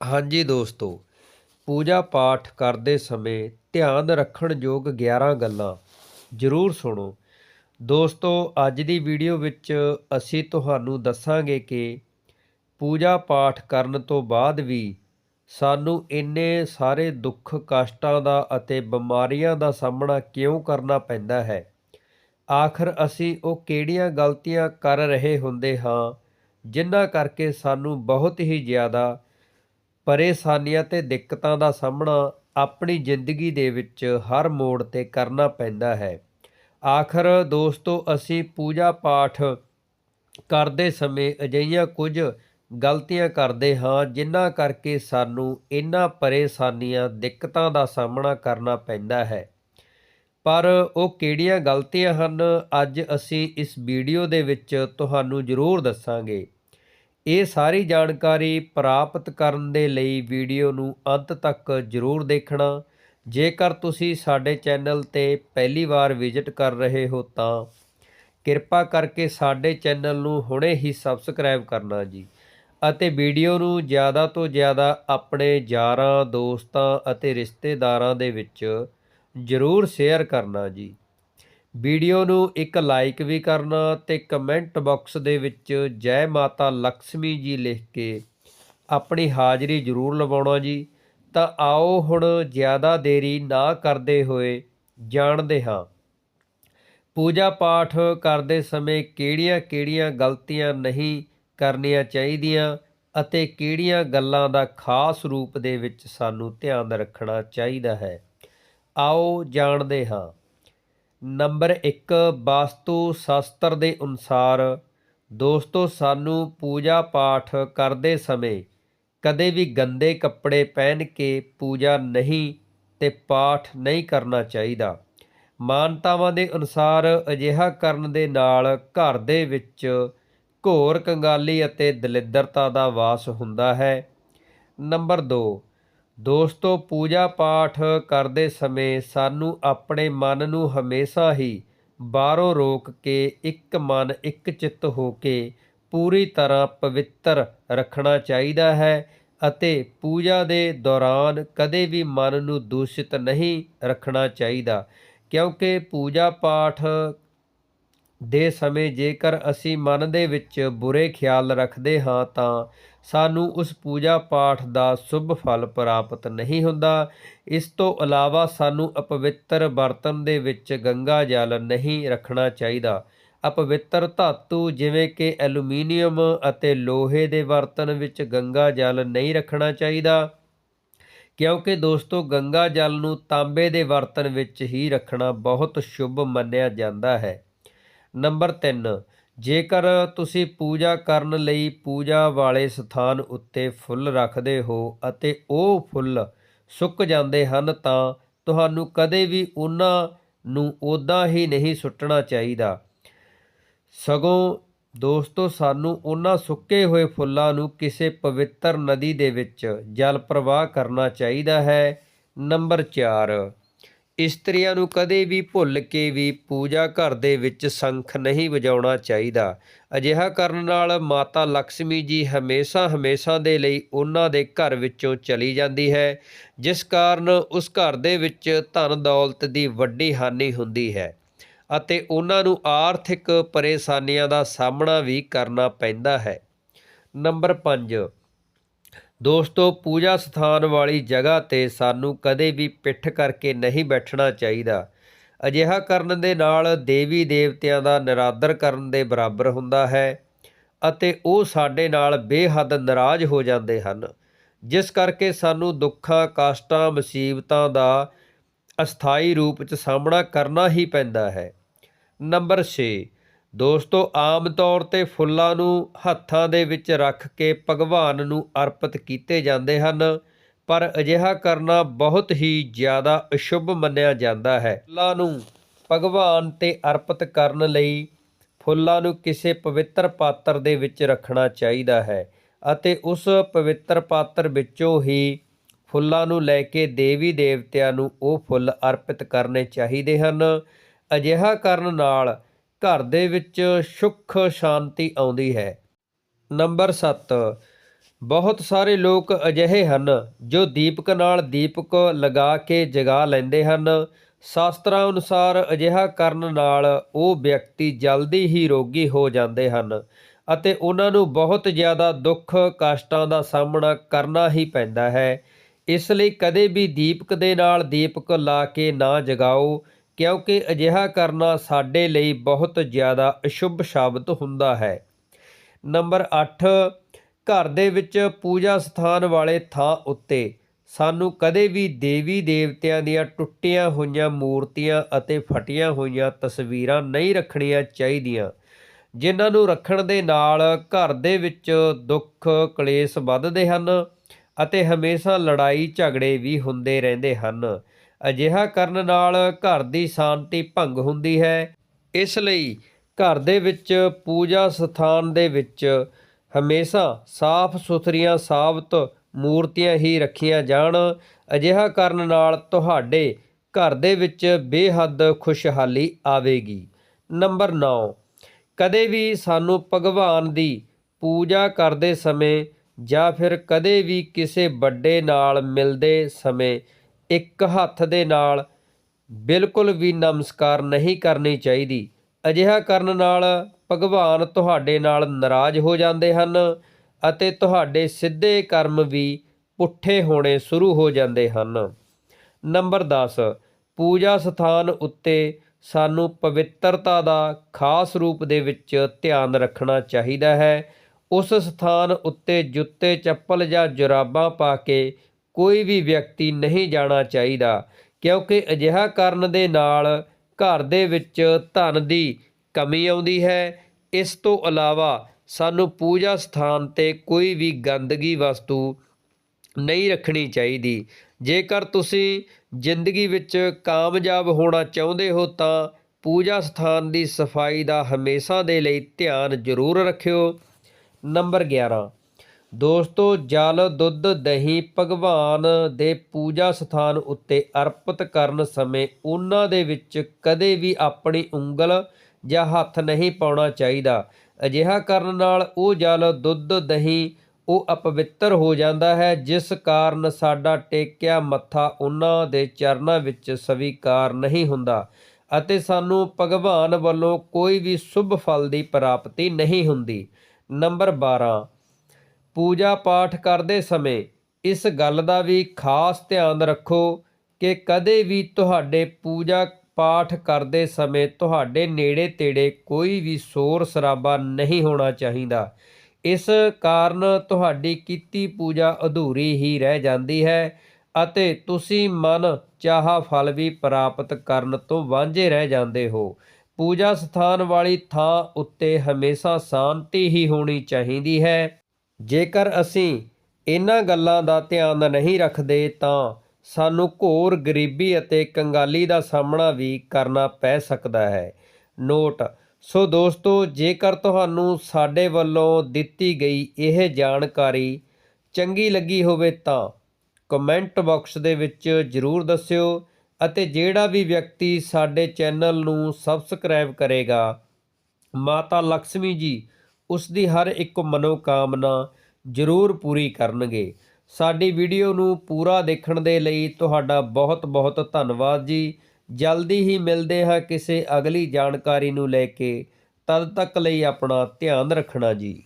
ਹਾਂਜੀ ਦੋਸਤੋ, ਪੂਜਾ ਪਾਠ ਕਰਦੇ ਸਮੇਂ ਧਿਆਨ ਰੱਖਣ ਯੋਗ 11 ਗੱਲਾਂ ਜ਼ਰੂਰ ਸੁਣੋ। ਦੋਸਤੋ, ਅੱਜ ਦੀ ਵੀਡੀਓ ਵਿੱਚ ਅਸੀਂ ਤੁਹਾਨੂੰ ਦੱਸਾਂਗੇ ਕਿ ਪੂਜਾ ਪਾਠ ਕਰਨ ਤੋਂ ਬਾਅਦ ਵੀ ਸਾਨੂੰ ਇੰਨੇ ਸਾਰੇ ਦੁੱਖ ਕਸ਼ਟਾਂ ਦਾ ਅਤੇ ਬਿਮਾਰੀਆਂ ਦਾ ਸਾਹਮਣਾ ਕਿਉਂ ਕਰਨਾ ਪੈਂਦਾ ਹੈ? ਆਖਰ ਅਸੀਂ ਉਹ ਕਿਹੜੀਆਂ ਗਲਤੀਆਂ ਕਰ ਰਹੇ ਹੁੰਦੇ ਹਾਂ, ਜਿਨ੍ਹਾਂ ਕਰਕੇ ਸਾਨੂੰ ਬਹੁਤ ਹੀ ਜ਼ਿਆਦਾ ਪਰੇਸ਼ਾਨੀਆਂ ਤੇ ਦਿੱਕਤਾਂ ਦਾ ਸਾਹਮਣਾ ਆਪਣੀ ਜ਼ਿੰਦਗੀ ਦੇ ਵਿੱਚ ਹਰ ਮੋੜ ਤੇ ਕਰਨਾ ਪੈਂਦਾ ਹੈ। ਆਖਰ ਦੋਸਤੋ, ਅਸੀਂ ਪੂਜਾ ਪਾਠ ਕਰਦੇ ਸਮੇਂ ਅਜਿਹੀਆਂ ਕੁਝ ਗਲਤੀਆਂ ਕਰਦੇ ਹਾਂ, ਜਿਨ੍ਹਾਂ ਕਰਕੇ ਸਾਨੂੰ ਇਹਨਾਂ ਪਰੇਸ਼ਾਨੀਆਂ, ਦਿੱਕਤਾਂ ਦਾ ਸਾਹਮਣਾ ਕਰਨਾ ਪੈਂਦਾ ਹੈ। ਪਰ ਉਹ ਕਿਹੜੀਆਂ ਗਲਤੀਆਂ ਹਨ, ਅੱਜ ਅਸੀਂ ਇਸ ਵੀਡੀਓ ਦੇ ਵਿੱਚ ਤੁਹਾਨੂੰ ਜ਼ਰੂਰ ਦੱਸਾਂਗੇ। ਇਹ ਸਾਰੀ ਜਾਣਕਾਰੀ ਪ੍ਰਾਪਤ ਕਰਨ ਦੇ ਲਈ ਵੀਡੀਓ ਨੂੰ ਅੰਤ ਤੱਕ ਜ਼ਰੂਰ ਦੇਖਣਾ। ਜੇਕਰ ਤੁਸੀਂ ਸਾਡੇ ਚੈਨਲ ਤੇ ਪਹਿਲੀ ਵਾਰ ਵਿਜ਼ਿਟ ਕਰ ਰਹੇ ਹੋ ਤਾਂ ਕਿਰਪਾ ਕਰਕੇ ਸਾਡੇ ਚੈਨਲ ਨੂੰ ਹੁਣੇ ਹੀ ਸਬਸਕ੍ਰਾਈਬ ਕਰਨਾ ਜੀ ਅਤੇ ਵੀਡੀਓ ਨੂੰ ਜ਼ਿਆਦਾ ਤੋਂ ਜ਼ਿਆਦਾ ਆਪਣੇ ਯਾਰਾਂ, ਦੋਸਤਾਂ ਅਤੇ ਰਿਸ਼ਤੇਦਾਰਾਂ ਦੇ ਵਿੱਚ ਜ਼ਰੂਰ ਸ਼ੇਅਰ ਕਰਨਾ ਜੀ। ਵੀਡੀਓ ਨੂੰ ਇੱਕ ਲਾਈਕ ਵੀ ਕਰਨਾ ਤੇ ਕਮੈਂਟ ਬਾਕਸ ਦੇ ਵਿੱਚ ਜੈ ਮਾਤਾ ਲక్ష్ਮੀ ਜੀ ਲਿਖ ਕੇ ਆਪਣੀ ਹਾਜ਼ਰੀ ਜ਼ਰੂਰ ਲਵਾਉਣਾ ਜੀ। ਤਾਂ ਆਓ ਹੁਣ ਜ਼ਿਆਦਾ ਦੇਰੀ ਨਾ ਕਰਦੇ ਹੋਏ ਜਾਣਦੇ ਹਾਂ। ਪੂਜਾ ਪਾਠ ਕਰਦੇ ਸਮੇਂ ਕਿਹੜੀਆਂ-ਕਿਹੜੀਆਂ ਗਲਤੀਆਂ ਨਹੀਂ ਕਰਨੀਆਂ ਚਾਹੀਦੀਆਂ ਅਤੇ ਕਿਹੜੀਆਂ ਗੱਲਾਂ ਦਾ ਖਾਸ ਰੂਪ ਦੇ ਵਿੱਚ ਸਾਨੂੰ ਧਿਆਨ ਰੱਖਣਾ ਚਾਹੀਦਾ ਹੈ। ਆਓ ਜਾਣਦੇ ਹਾਂ। ਨੰਬਰ 1 ਵਾਸਤੂ ਸ਼ਾਸਤਰ ਦੇ ਅਨੁਸਾਰ, ਦੋਸਤੋ, ਸਾਨੂੰ ਪੂਜਾ ਪਾਠ ਕਰਦੇ ਸਮੇਂ ਕਦੇ ਵੀ ਗੰਦੇ ਕੱਪੜੇ ਪਹਿਨ ਕੇ ਪੂਜਾ ਨਹੀਂ ਤੇ ਪਾਠ ਨਹੀਂ ਕਰਨਾ ਚਾਹੀਦਾ। ਮਾਨਤਾਵਾਂ ਦੇ ਅਨੁਸਾਰ ਅਜਿਹਾ ਕਰਨ ਦੇ ਨਾਲ ਘਰ ਦੇ ਵਿੱਚ ਘੋਰ ਕੰਗਾਲੀ ਅਤੇ ਦਲਿੱਦਰਤਾ ਦਾ ਵਾਸ ਹੁੰਦਾ ਹੈ। ਨੰਬਰ 2 ਦੋਸਤੋ, ਪੂਜਾ ਪਾਠ ਕਰਦੇ ਸਮੇਂ ਸਾਨੂੰ ਆਪਣੇ ਮਨ ਨੂੰ ਹਮੇਸ਼ਾ ਹੀ ਬਾਹਰੋਂ ਰੋਕ ਕੇ, ਇੱਕ ਮਨ, ਇੱਕ ਚਿੱਤ ਹੋ ਕੇ ਪੂਰੀ ਤਰ੍ਹਾਂ ਪਵਿੱਤਰ ਰੱਖਣਾ ਚਾਹੀਦਾ ਹੈ ਅਤੇ ਪੂਜਾ ਦੇ ਦੌਰਾਨ ਕਦੇ ਵੀ ਮਨ ਨੂੰ ਦੂਸ਼ਿਤ ਨਹੀਂ ਰੱਖਣਾ ਚਾਹੀਦਾ। ਕਿਉਂਕਿ ਪੂਜਾ ਪਾਠ ਦੇ ਸਮੇਂ ਜੇਕਰ ਅਸੀਂ ਮਨ ਦੇ ਵਿੱਚ ਬੁਰੇ ਖਿਆਲ ਰੱਖਦੇ ਹਾਂ ਤਾਂ ਸਾਨੂੰ ਉਸ ਪੂਜਾ ਪਾਠ ਦਾ ਸ਼ੁਭ ਫਲ ਪ੍ਰਾਪਤ ਨਹੀਂ ਹੁੰਦਾ। ਇਸ ਤੋਂ ਇਲਾਵਾ ਸਾਨੂੰ ਅਪਵਿੱਤਰ ਬਰਤਨ ਦੇ ਵਿੱਚ ਗੰਗਾ ਜਲ ਨਹੀਂ ਰੱਖਣਾ ਚਾਹੀਦਾ। ਅਪਵਿੱਤਰ ਧਾਤੂ ਜਿਵੇਂ ਕਿ ਐਲੂਮੀਨੀਅਮ ਅਤੇ ਲੋਹੇ ਦੇ ਬਰਤਨ ਵਿੱਚ ਗੰਗਾ ਜਲ ਨਹੀਂ ਰੱਖਣਾ ਚਾਹੀਦਾ। ਕਿਉਂਕਿ ਦੋਸਤੋ, ਗੰਗਾ ਜਲ ਨੂੰ ਤਾਂਬੇ ਦੇ ਬਰਤਨ ਵਿੱਚ ਹੀ ਰੱਖਣਾ ਬਹੁਤ ਸ਼ੁਭ ਮੰਨਿਆ ਜਾਂਦਾ ਹੈ। ਨੰਬਰ 3 ਜੇਕਰ ਤੁਸੀਂ ਪੂਜਾ ਕਰਨ ਲਈ ਪੂਜਾ ਵਾਲੇ ਸਥਾਨ ਉੱਤੇ ਫੁੱਲ ਰੱਖਦੇ ਹੋ ਅਤੇ ਉਹ ਫੁੱਲ ਸੁੱਕ ਜਾਂਦੇ ਹਨ ਤਾਂ ਤੁਹਾਨੂੰ ਕਦੇ ਵੀ ਉਹਨਾਂ ਨੂੰ ਉਦਾਂ ਹੀ ਨਹੀਂ ਸੁੱਟਣਾ ਚਾਹੀਦਾ। ਸਗੋਂ ਦੋਸਤੋ, ਸਾਨੂੰ ਉਹਨਾਂ ਸੁੱਕੇ ਹੋਏ ਫੁੱਲਾਂ ਨੂੰ ਕਿਸੇ ਪਵਿੱਤਰ ਨਦੀ ਦੇ ਵਿੱਚ ਜਲ ਪ੍ਰਵਾਹ ਕਰਨਾ ਚਾਹੀਦਾ ਹੈ। ਨੰਬਰ 4 ਇਸਤਰੀਆਂ ਨੂੰ ਕਦੇ ਵੀ ਭੁੱਲ ਕੇ ਵੀ ਪੂਜਾ ਘਰ ਦੇ ਵਿੱਚ ਸ਼ੰਖ ਨਹੀਂ ਵਜਾਉਣਾ ਚਾਹੀਦਾ। ਅਜਿਹਾ ਕਰਨ ਨਾਲ ਮਾਤਾ ਲక్ష్ਮੀ ਜੀ ਹਮੇਸ਼ਾ ਹਮੇਸ਼ਾ ਦੇ ਲਈ ਉਹਨਾਂ ਦੇ ਘਰ ਵਿੱਚੋਂ ਚਲੀ ਜਾਂਦੀ ਹੈ, ਜਿਸ ਕਾਰਨ ਉਸ ਘਰ ਦੇ ਵਿੱਚ ਧਨ ਦੌਲਤ ਦੀ ਵੱਡੀ ਹਾਨੀ ਹੁੰਦੀ ਹੈ ਅਤੇ ਉਹਨਾਂ ਨੂੰ ਆਰਥਿਕ ਪਰੇਸ਼ਾਨੀਆਂ ਦਾ ਸਾਹਮਣਾ ਵੀ ਕਰਨਾ ਪੈਂਦਾ ਹੈ। ਨੰਬਰ 5 ਦੋਸਤੋ, ਪੂਜਾ ਸਥਾਨ ਵਾਲੀ ਜਗ੍ਹਾ ਤੇ ਸਾਨੂੰ ਕਦੇ ਵੀ ਪਿੱਠ ਕਰਕੇ ਨਹੀਂ ਬੈਠਣਾ ਚਾਹੀਦਾ। ਅਜਿਹਾ ਕਰਨ ਦੇ ਨਾਲ ਦੇਵੀ ਦੇਵਤਿਆਂ ਦਾ ਨਿਰਾਦਰ ਕਰਨ ਦੇ ਬਰਾਬਰ ਹੁੰਦਾ ਹੈ ਅਤੇ ਉਹ ਸਾਡੇ ਨਾਲ ਬੇਹੱਦ ਨਾਰਾਜ਼ ਹੋ ਜਾਂਦੇ ਹਨ। ਜਿਸ ਕਰਕੇ ਸਾਨੂੰ ਦੁੱਖਾਂ, ਕਸ਼ਟਾਂ, ਮੁਸੀਬਤਾਂ ਦਾ ਅਸਥਾਈ ਰੂਪ 'ਚ ਸਾਹਮਣਾ ਕਰਨਾ ਹੀ ਪੈਂਦਾ ਹੈ। ਨੰਬਰ 6 ਦੋਸਤੋ, ਆਮ ਤੌਰ ਤੇ ਫੁੱਲਾਂ ਨੂੰ ਹੱਥਾਂ ਦੇ ਵਿੱਚ ਰੱਖ ਕੇ ਭਗਵਾਨ ਨੂੰ ਅਰਪਿਤ ਕੀਤੇ ਜਾਂਦੇ ਹਨ, ਪਰ ਅਜਿਹਾ ਕਰਨਾ ਬਹੁਤ ਹੀ ਜ਼ਿਆਦਾ ਅਸ਼ੁਭ ਮੰਨਿਆ ਜਾਂਦਾ ਹੈ। ਫੁੱਲਾਂ ਨੂੰ ਭਗਵਾਨ ਤੇ ਅਰਪਿਤ ਕਰਨ ਲਈ ਫੁੱਲਾਂ ਨੂੰ ਕਿਸੇ ਪਵਿੱਤਰ ਪਾਤਰ ਦੇ ਵਿੱਚ ਰੱਖਣਾ ਚਾਹੀਦਾ ਹੈ ਅਤੇ ਉਸ ਪਵਿੱਤਰ ਪਾਤਰ ਵਿੱਚੋਂ ਹੀ ਫੁੱਲਾਂ ਨੂੰ ਲੈ ਕੇ ਦੇਵੀ ਦੇਵਤਿਆਂ ਨੂੰ ਉਹ ਫੁੱਲ ਅਰਪਿਤ ਕਰਨੇ ਚਾਹੀਦੇ ਹਨ। ਅਜਿਹਾ ਕਰਨ ਨਾਲ ਘਰ ਦੇ ਵਿੱਚ ਸੁੱਖ ਸ਼ਾਂਤੀ ਆਉਂਦੀ ਹੈ। ਨੰਬਰ 7 ਬਹੁਤ ਸਾਰੇ ਲੋਕ ਅਜਿਹੇ ਹਨ ਜੋ ਦੀਪਕ ਨਾਲ ਦੀਪਕ ਲਗਾ ਕੇ ਜਗਾ ਲੈਂਦੇ ਹਨ। ਸ਼ਾਸਤਰਾਂ ਅਨੁਸਾਰ ਅਜਿਹਾ ਕਰਨ ਨਾਲ ਉਹ ਵਿਅਕਤੀ ਜਲਦੀ ਹੀ ਰੋਗੀ ਹੋ ਜਾਂਦੇ ਹਨ ਅਤੇ ਉਹਨਾਂ ਨੂੰ ਬਹੁਤ ਜ਼ਿਆਦਾ ਦੁੱਖ ਕਸ਼ਟਾਂ ਦਾ ਸਾਹਮਣਾ ਕਰਨਾ ਹੀ ਪੈਂਦਾ ਹੈ। ਇਸ ਲਈ ਕਦੇ ਵੀ ਦੀਪਕ ਦੇ ਨਾਲ ਦੀਪਕ ਲਾ ਕੇ ਨਾ ਜਗਾਓ। ਕਿਉਂਕਿ ਅਜਿਹਾ ਕਰਨਾ ਸਾਡੇ ਲਈ ਬਹੁਤ ਜ਼ਿਆਦਾ ਅਸ਼ੁਭ ਸਾਬਤ ਹੁੰਦਾ ਹੈ। ਨੰਬਰ 8 ਘਰ ਦੇ ਵਿੱਚ ਪੂਜਾ ਸਥਾਨ ਵਾਲੇ ਥਾਂ ਉੱਤੇ ਸਾਨੂੰ ਕਦੇ ਵੀ ਦੇਵੀ ਦੇਵਤਿਆਂ ਦੀਆਂ ਟੁੱਟੀਆਂ ਹੋਈਆਂ ਮੂਰਤੀਆਂ ਅਤੇ ਫਟੀਆਂ ਹੋਈਆਂ ਤਸਵੀਰਾਂ ਨਹੀਂ ਰੱਖਣੀਆਂ ਚਾਹੀਦੀਆਂ, ਜਿਨ੍ਹਾਂ ਨੂੰ ਰੱਖਣ ਦੇ ਨਾਲ ਘਰ ਦੇ ਵਿੱਚ ਦੁੱਖ, ਕਲੇਸ਼ ਵੱਧਦੇ ਹਨ ਅਤੇ ਹਮੇਸ਼ਾ ਲੜਾਈ ਝਗੜੇ ਵੀ ਹੁੰਦੇ ਰਹਿੰਦੇ ਹਨ। ਅਜਿਹਾ ਕਰਨ ਨਾਲ ਘਰ ਦੀ ਸ਼ਾਂਤੀ ਭੰਗ ਹੁੰਦੀ ਹੈ। ਇਸ ਲਈ ਘਰ ਦੇ ਵਿੱਚ ਪੂਜਾ ਸਥਾਨ ਦੇ ਵਿੱਚ ਹਮੇਸ਼ਾ ਸਾਫ਼ ਸੁਥਰੀਆਂ ਸਾਬਤ ਮੂਰਤੀਆਂ ਹੀ ਰੱਖੀਆਂ ਜਾਣ। ਅਜਿਹਾ ਕਰਨ ਨਾਲ ਤੁਹਾਡੇ ਘਰ ਦੇ ਵਿੱਚ ਬੇਹੱਦ ਖੁਸ਼ਹਾਲੀ ਆਵੇਗੀ। ਨੰਬਰ 9 ਕਦੇ ਵੀ ਸਾਨੂੰ ਭਗਵਾਨ ਦੀ ਪੂਜਾ ਕਰਦੇ ਸਮੇਂ ਜਾਂ ਫਿਰ ਕਦੇ ਵੀ ਕਿਸੇ ਵੱਡੇ ਨਾਲ ਮਿਲਦੇ ਸਮੇਂ ਇੱਕ ਹੱਥ ਦੇ ਨਾਲ ਬਿਲਕੁਲ ਵੀ ਨਮਸਕਾਰ ਨਹੀਂ ਕਰਨੀ ਚਾਹੀਦੀ। ਅਜਿਹਾ ਕਰਨ ਨਾਲ ਭਗਵਾਨ ਤੁਹਾਡੇ ਨਾਲ ਨਾਰਾਜ਼ ਹੋ ਜਾਂਦੇ ਹਨ ਅਤੇ ਤੁਹਾਡੇ ਸਿੱਧੇ ਕਰਮ ਵੀ ਪੁੱਠੇ ਹੋਣੇ ਸ਼ੁਰੂ ਹੋ ਜਾਂਦੇ ਹਨ। ਨੰਬਰ 10 ਪੂਜਾ ਸਥਾਨ ਉੱਤੇ ਸਾਨੂੰ ਪਵਿੱਤਰਤਾ ਦਾ ਖਾਸ ਰੂਪ ਦੇ ਵਿੱਚ ਧਿਆਨ ਰੱਖਣਾ ਚਾਹੀਦਾ ਹੈ। ਉਸ ਸਥਾਨ ਉੱਤੇ ਜੁੱਤੇ, ਚੱਪਲ ਜਾਂ ਜੁਰਾਬਾਂ ਪਾ ਕੇ ਕੋਈ ਵੀ ਵਿਅਕਤੀ ਨਹੀਂ ਜਾਣਾ ਚਾਹੀਦਾ, ਕਿਉਂਕਿ ਅਜਿਹਾ ਕਰਨ ਦੇ ਨਾਲ ਘਰ ਦੇ ਵਿੱਚ ਧਨ ਦੀ ਕਮੀ ਆਉਂਦੀ ਹੈ। ਇਸ ਤੋਂ ਇਲਾਵਾ ਸਾਨੂੰ ਪੂਜਾ ਸਥਾਨ ਤੇ ਕੋਈ ਵੀ ਗੰਦਗੀ ਵਸਤੂ ਨਹੀਂ ਰੱਖਣੀ ਚਾਹੀਦੀ। ਜੇਕਰ ਤੁਸੀਂ ਜ਼ਿੰਦਗੀ ਵਿੱਚ ਕਾਮਯਾਬ ਹੋਣਾ ਚਾਹੁੰਦੇ ਹੋ, ਤਾਂ ਪੂਜਾ ਸਥਾਨ ਦੀ ਸਫ਼ਾਈ ਦਾ ਹਮੇਸ਼ਾ ਦੇ ਲਈ ਧਿਆਨ ਜ਼ਰੂਰ ਰੱਖਿਓ। ਨੰਬਰ 11 ਦੋਸਤੋ, ਜਲ, ਦੁੱਧ, ਦਹੀਂ, ਭਗਵਾਨ ਦੇ ਪੂਜਾ ਸਥਾਨ ਉੱਤੇ ਅਰਪਿਤ ਕਰਨ ਸਮੇਂ ਉਹਨਾਂ ਦੇ ਵਿੱਚ ਕਦੇ ਵੀ ਆਪਣੀ ਉਂਗਲ ਜਾਂ ਹੱਥ ਨਹੀਂ ਪਾਉਣਾ ਚਾਹੀਦਾ। ਅਜਿਹਾ ਕਰਨ ਨਾਲ ਉਹ ਜਲ, ਦੁੱਧ, ਦਹੀਂ, ਉਹ ਅਪਵਿੱਤਰ ਹੋ ਜਾਂਦਾ ਹੈ, ਜਿਸ ਕਾਰਨ ਸਾਡਾ ਟੇਕਿਆ ਮੱਥਾ ਉਹਨਾਂ ਦੇ ਚਰਨਾਂ ਵਿੱਚ ਸਵੀਕਾਰ ਨਹੀਂ ਹੁੰਦਾ ਅਤੇ ਸਾਨੂੰ ਭਗਵਾਨ ਵੱਲੋਂ ਕੋਈ ਵੀ ਸ਼ੁਭ ਫਲ ਦੀ ਪ੍ਰਾਪਤੀ ਨਹੀਂ ਹੁੰਦੀ। ਨੰਬਰ 12 ਪੂਜਾ ਪਾਠ ਕਰਦੇ ਸਮੇਂ ਇਸ ਗੱਲ ਦਾ ਵੀ ਖਾਸ ਧਿਆਨ ਰੱਖੋ ਕਿ ਕਦੇ ਵੀ ਤੁਹਾਡੇ ਪੂਜਾ ਪਾਠ ਕਰਦੇ ਸਮੇਂ ਤੁਹਾਡੇ ਨੇੜੇ ਤੇੜੇ ਕੋਈ ਵੀ ਸ਼ੋਰ ਸ਼ਰਾਬਾ ਨਹੀਂ ਹੋਣਾ ਚਾਹੀਦਾ। ਇਸ ਕਾਰਨ ਤੁਹਾਡੀ ਕੀਤੀ ਪੂਜਾ ਅਧੂਰੀ ਹੀ ਰਹਿ ਜਾਂਦੀ ਹੈ ਅਤੇ ਤੁਸੀਂ ਮਨ ਚਾਹਾ ਫਲ ਵੀ ਪ੍ਰਾਪਤ ਕਰਨ ਤੋਂ ਵਾਂਝੇ ਰਹਿ ਜਾਂਦੇ ਹੋ। ਪੂਜਾ ਸਥਾਨ ਵਾਲੀ ਥਾਂ ਉੱਤੇ ਹਮੇਸ਼ਾ ਸ਼ਾਂਤੀ ਹੀ ਹੋਣੀ ਚਾਹੀਦੀ ਹੈ। ਜੇਕਰ ਅਸੀਂ ਇਹਨਾਂ ਗੱਲਾਂ ਦਾ ਧਿਆਨ ਨਹੀਂ ਰੱਖਦੇ ਤਾਂ ਸਾਨੂੰ ਘੋਰ ਗਰੀਬੀ ਅਤੇ ਕੰਗਾਲੀ ਦਾ ਸਾਹਮਣਾ ਵੀ ਕਰਨਾ ਪੈ ਸਕਦਾ ਹੈ। ਨੋਟ ਸੋ ਦੋਸਤੋ, ਜੇਕਰ ਤੁਹਾਨੂੰ ਸਾਡੇ ਵੱਲੋਂ ਦਿੱਤੀ ਗਈ ਇਹ ਜਾਣਕਾਰੀ ਚੰਗੀ ਲੱਗੀ ਹੋਵੇ ਤਾਂ ਕਮੈਂਟ ਬਾਕਸ ਦੇ ਵਿੱਚ ਜਰੂਰ ਦੱਸਿਓ ਅਤੇ ਜਿਹੜਾ ਵੀ ਵਿਅਕਤੀ ਸਾਡੇ ਚੈਨਲ ਨੂੰ ਸਬਸਕ੍ਰਾਈਬ ਕਰੇਗਾ, ਮਾਤਾ ਲక్ష్ਮੀ ਜੀ ਉਸ ਦੀ ਹਰ ਇੱਕ ਮਨੋਕਾਮਨਾ ਜ਼ਰੂਰ ਪੂਰੀ ਕਰਨਗੇ। ਸਾਡੀ ਵੀਡੀਓ ਨੂੰ ਪੂਰਾ ਦੇਖਣ ਦੇ ਲਈ ਤੁਹਾਡਾ ਬਹੁਤ ਬਹੁਤ ਧੰਨਵਾਦ ਜੀ। ਜਲਦੀ ਹੀ ਮਿਲਦੇ ਹਾਂ ਕਿਸੇ ਅਗਲੀ ਜਾਣਕਾਰੀ ਨੂੰ ਲੈ ਕੇ। ਤਦ ਤੱਕ ਲਈ ਆਪਣਾ ਧਿਆਨ ਰੱਖਣਾ ਜੀ।